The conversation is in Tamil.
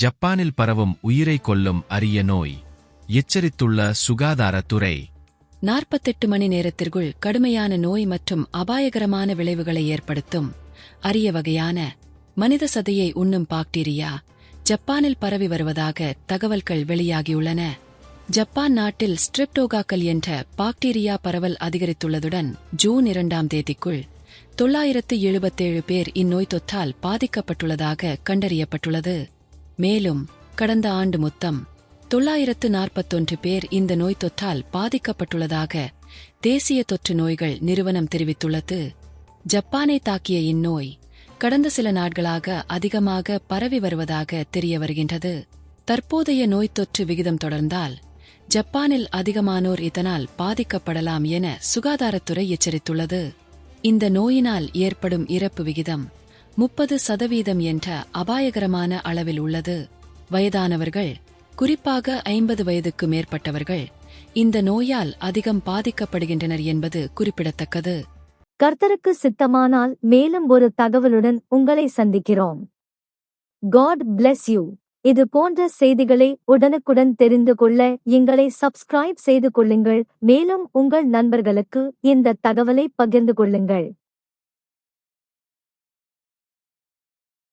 ஜப்பானில் பரவும் உயிரை கொல்லும் அரிய நோய் எச்சரித்துள்ள சுகாதாரத்துறை. நாற்பத்தெட்டு மணி நேரத்திற்குள் கடுமையான நோய் மற்றும் அபாயகரமான விளைவுகளை ஏற்படுத்தும். அரிய வகையான மனித சதையை உண்ணும் பாக்டீரியா ஜப்பானில் பரவி வருவதாக தகவல்கள் வெளியாகியுள்ளன. ஜப்பான் நாட்டில் ஸ்ட்ரிப்டோகாக்கல் என்ற பாக்டீரியா பரவல் அதிகரித்துள்ளதுடன் ஜூன் இரண்டாம் தேதிக்குள் தொள்ளாயிரத்து எழுபத்தேழு பேர் இந்நோய் தொற்றால் பாதிக்கப்பட்டுள்ளதாக கண்டறியப்பட்டுள்ளது. மேலும் கடந்த ஆண்டு மொத்தம் தொள்ளாயிரத்து நாற்பத்தொன்று பேர் இந்த நோய் தொற்றால் பாதிக்கப்பட்டுள்ளதாக தேசிய தொற்று நோய்கள் நிறுவனம் தெரிவித்துள்ளது. ஜப்பானை தாக்கிய இந்நோய் கடந்த சில நாட்களாக அதிகமாக பரவி வருவதாக தெரிய வருகின்றது. தற்போதைய நோய் தொற்று விகிதம் தொடர்ந்தால் ஜப்பானில் அதிகமானோர் இதனால் பாதிக்கப்படலாம் என சுகாதாரத்துறை எச்சரித்துள்ளது. இந்த நோயினால் ஏற்படும் இறப்பு விகிதம் முப்பது சதவீதம் என்ற அபாயகரமான அளவில் உள்ளது. வயதானவர்கள் குறிப்பாக ஐம்பது வயதுக்கு மேற்பட்டவர்கள் இந்த நோயால் அதிகம் பாதிக்கப்படுகின்றனர் என்பது குறிப்பிடத்தக்கது. கர்த்தருக்கு சித்தமானால் மேலும் ஒரு தகவலுடன் உங்களை சந்திக்கிறோம். காட் bless யூ இது போன்ற செய்திகளை உடனுக்குடன் தெரிந்து கொள்ள எங்களை சப்ஸ்கிரைப் செய்து கொள்ளுங்கள். மேலும் உங்கள் நண்பர்களுக்கு இந்த தகவலை பகிர்ந்து கொள்ளுங்கள்.